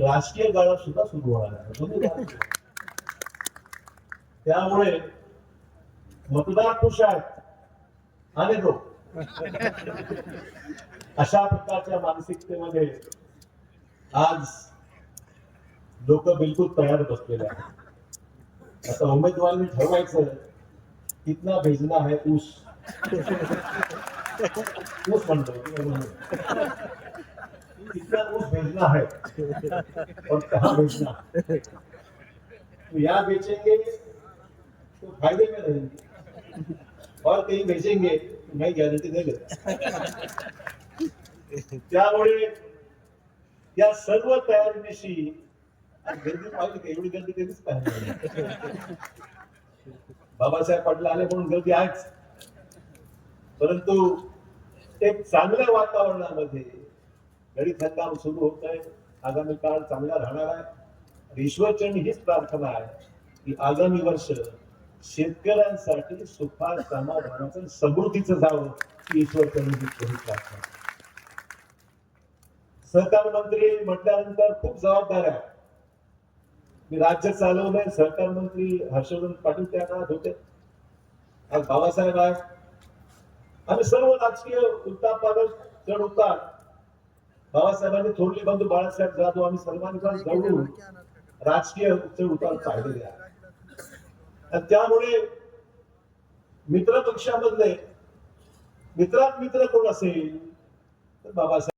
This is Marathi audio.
राजकीय गाळा सुद्धा सुरू होणार आहे. त्यामुळे मतदार खुश आहेत आणि लोक अशा प्रकारच्या मानसिकतेमध्ये आज लोक बिलकुल तयार बसलेले आहेत. आता उमेदवारांनी ठरवायचं कितना भेजना है ऊस? ऊस म्हणतो. कितना ऊस भेजना है और कहा भेजना तो यहाँ बेचेंगे तो फायदे में रहेंगे और कहीं बेचेंगे तो मैं गारंटी नहीं देता त्यामुळे या सर्व तयारीनिशी आज गर्दी पाहिजे एवढी गर्दी कधीच पाहिजे बाबासाहेब पाटील आले म्हणून गर्दी आहेच. परंतु एक चांगल्या वातावरणामध्ये गणित काम सुरू होत आहे. आगामी काळ चांगला राहणार आहे. ईश्वरचंड हीच प्रार्थना आहे की आगामी वर्ष शेतकऱ्यांसाठी सुखात समाधानाचं समृद्धीचं जावं ही ईश्वरचरणी ही खरी प्रार्थना. सहकार मंत्री म्हटल्यानंतर खूप जबाबदार आहेत. मी राज्य चालवलंय. सहकार मंत्री हर्षवर्धन पाटील त्या काळात होते. आज बाबासाहेब आहेत. आम्ही सर्व राजकीय उत्तापादक चढ उतार बाबासाहेबांनी थोरले बंधू बाळासाहेब जाधव आम्ही सलमान खान जवळून राजकीय चढ उतार पाहिलेले आहे त्यामुळे मित्र पक्षामधले मित्रात मित्र कोण असेल तर बाबासाहेब